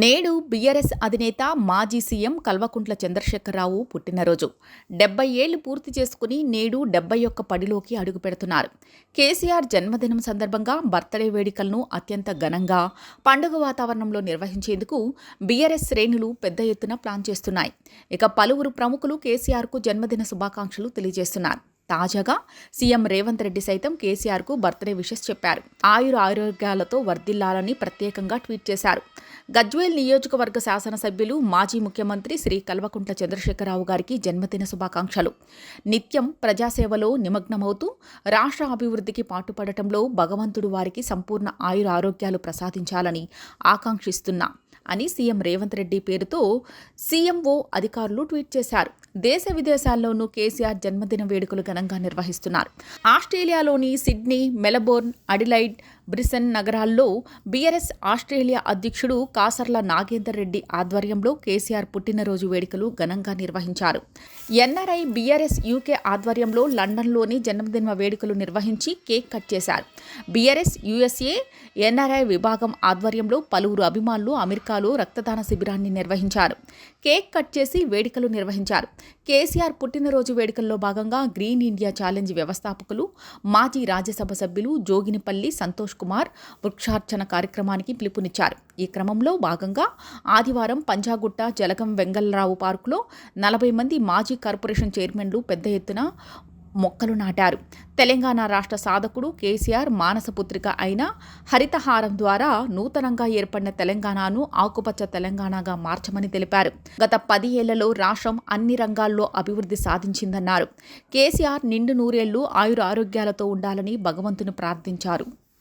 నేడు బీఆర్ఎస్ అధినేత మాజీ సీఎం కల్వకుంట్ల చంద్రశేఖరరావు పుట్టినరోజు. డెబ్బై ఏళ్ళు పూర్తి చేసుకుని నేడు డెబ్బై ఒక్క పడిలోకి అడుగు పెడుతున్నారు. కేసీఆర్ జన్మదినం సందర్భంగా బర్త్డే వేడుకలను అత్యంత ఘనంగా పండుగ వాతావరణంలో నిర్వహించేందుకు బీఆర్ఎస్ శ్రేణులు పెద్ద ఎత్తున ప్లాన్ చేస్తున్నాయి. ఇక పలువురు ప్రముఖులు కేసీఆర్కు జన్మదిన శుభాకాంక్షలు తెలియజేస్తున్నారు. తాజాగా సీఎం రేవంత్ రెడ్డి సైతం కేసీఆర్కు బర్త్డే విషెస్ చెప్పారు. ఆయుర ఆరోగ్యాలతో వర్ధిల్లాలని ప్రత్యేకంగా ట్వీట్ చేశారు. గజ్వేల్ నియోజకవర్గ శాసనసభ్యులు మాజీ ముఖ్యమంత్రి శ్రీ కల్వకుంట్ల చంద్రశేఖరరావు గారికి జన్మదిన శుభాకాంక్షలు. నిత్యం ప్రజాసేవలో నిమగ్నమవుతూ రాష్ట్ర అభివృద్ధికి పాటుపడటంలో భగవంతుడు వారికి సంపూర్ణ ఆయుర ఆరోగ్యాలు ప్రసాదించాలని ఆకాంక్షిస్తున్నా అని సీఎం రేవంత్ రెడ్డి పేరుతో సీఎంఓ అధికారులు ట్వీట్ చేశారు. దేశ విదేశాల్లోనూ కేసీఆర్ జన్మదిన వేడుకలు ఘనంగా నిర్వహిస్తున్నారు. ఆస్ట్రేలియాలోని సిడ్నీ మెలబోర్న్ అడిలైడ్ బ్రిసన్ నగరాల్లో బీఆర్ఎస్ ఆస్ట్రేలియా అధ్యక్షుడు కాసర్ల నాగేందర్ రెడ్డి ఆధ్వర్యంలో కేసీఆర్ పుట్టినరోజు వేడుకలు ఘనంగా నిర్వహించారు. ఎన్ఆర్ఐ బీఆర్ఎస్ యూకే ఆధ్వర్యంలో లండన్లోని జన్మదిన వేడుకలు నిర్వహించి కేక్ కట్ చేశారు. బీఆర్ఎస్ యూఎస్ఏ ఎన్ఆర్ఐ విభాగం ఆధ్వర్యంలో పలువురు అభిమానులు అమెరికాలో రక్తదాన శిబిరాన్ని నిర్వహించారు. కేక్ కట్ చేసి వేడుకలు నిర్వహించారు. కేసీఆర్ పుట్టినరోజు వేడుకల్లో భాగంగా గ్రీన్ ఇండియా ఛాలెంజ్ వ్యవస్థాపకులు మాజీ రాజ్యసభ సభ్యులు జోగినిపల్లి సంతోష్ కుమార్ వృక్షార్చన కార్యక్రమానికి పిలుపునిచ్చారు. ఈ క్రమంలో భాగంగా ఆదివారం పంజాగుట్ట జలగం వెంగళరావు పార్కులో నలభై మంది మాజీ కార్పొరేషన్ చైర్మన్లు పెద్ద ఎత్తున మొక్కలు నాటారు. తెలంగాణ రాష్ట్ర సాధకుడు కేసీఆర్ మానసపుత్రిక అయిన హరితహారం ద్వారా నూతనంగా ఏర్పడిన తెలంగాణను ఆకుపచ్చ తెలంగాణగా మార్చమని తెలిపారు. గత పది ఏళ్ళలో రాష్ట్రం అన్ని రంగాల్లో అభివృద్ధి సాధించిందన్నారు. కేసీఆర్ నిండు నూరేళ్ళు ఆయుర ఆరోగ్యాలతో ఉండాలని భగవంతుని ప్రార్థించారు.